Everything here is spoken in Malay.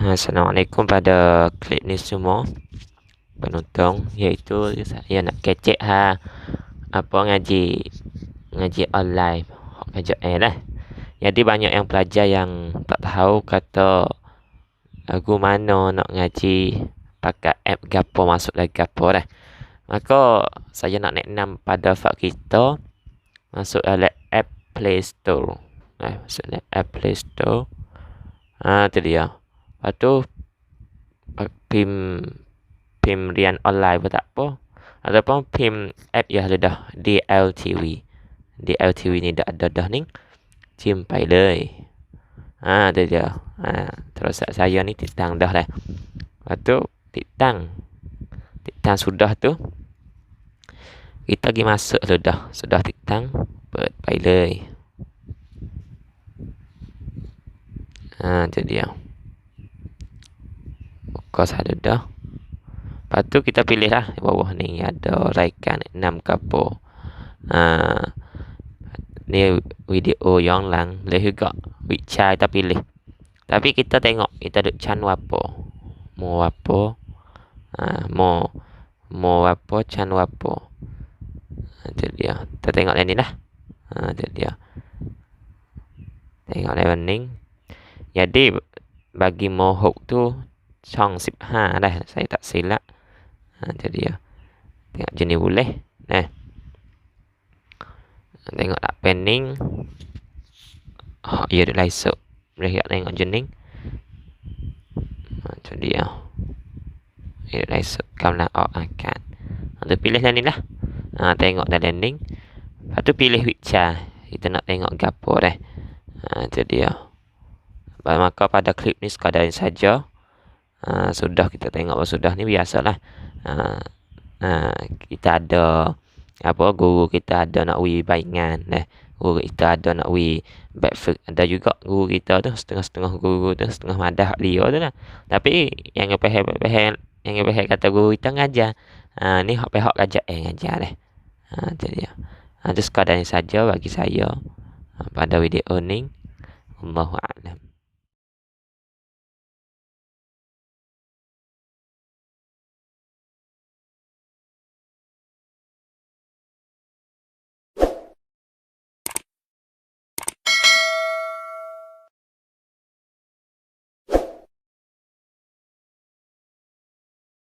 Assalamualaikum pada klip ni semua penonton iaitu saya nak kecek ha apa ngaji ngaji online kerja eh lah. Jadi banyak yang pelajar yang tak tahu kata lagu mana nak ngaji pakai app gapo masuk lagi gapo dah. Maka saya nak enam pada fak kita masuk dalam app Play Store. Eh, masuk app Play Store. Ah, tu dia. Lepas tu uh, PIM PIM Rian Online pun tak apa. Ataupun PIM app ya dah DLTV DLTV ni dah ada dah ni cium pai leh Ha tu dia. Ha, Terus saya ni titang dah lah. Lepas tu titang Titang sudah tu. Kita pergi masuk tu dah. Sudah titang buat pai leh Ha tu dia buka ada dah. Lepas tu kita pilih lah bawah ni. Ada raikan 6 kapo ha. Ni video yang lang. Boleh juga Wicai kita pilih. Tapi kita tengok kita duk chan wapo mau wapo ha, mau mau wapo chan wapo itu dia. Kita tengok yang ni lah. Ha, dia. Tengok leveling jadi bagi mohok tu chong sip. Ha dah. Saya tak silap. Ha, itu dia. Tengok jenis boleh. Nah tengok tak pending. Oh, ia dah esok. Boleh tengok jenis? Ha, itu dia. Ia dah esok. Kamu nak akan ha, pilih yang ni lah. Ha, tengok dah landing. Lepas tu pilih wicca kita nak tengok gapo dah ha, itu dia. Maka pada klip ni sekadar ini saja ha, sudah kita tengok sudah ni biasalah. Ha, ha, kita ada apa guru kita ada nak wi baingan dah guru kita ada nak wi backflip. Ada juga guru kita tu setengah-setengah guru tu setengah madah dia tu lah. Tapi yang pehel-pehel yang pehel kata guru kita ngajar ha, ni hak pehak ngajar eh ngajar dah Ha, jadi ha, itu sekadar saja bagi saya ha, pada video ni. Allahu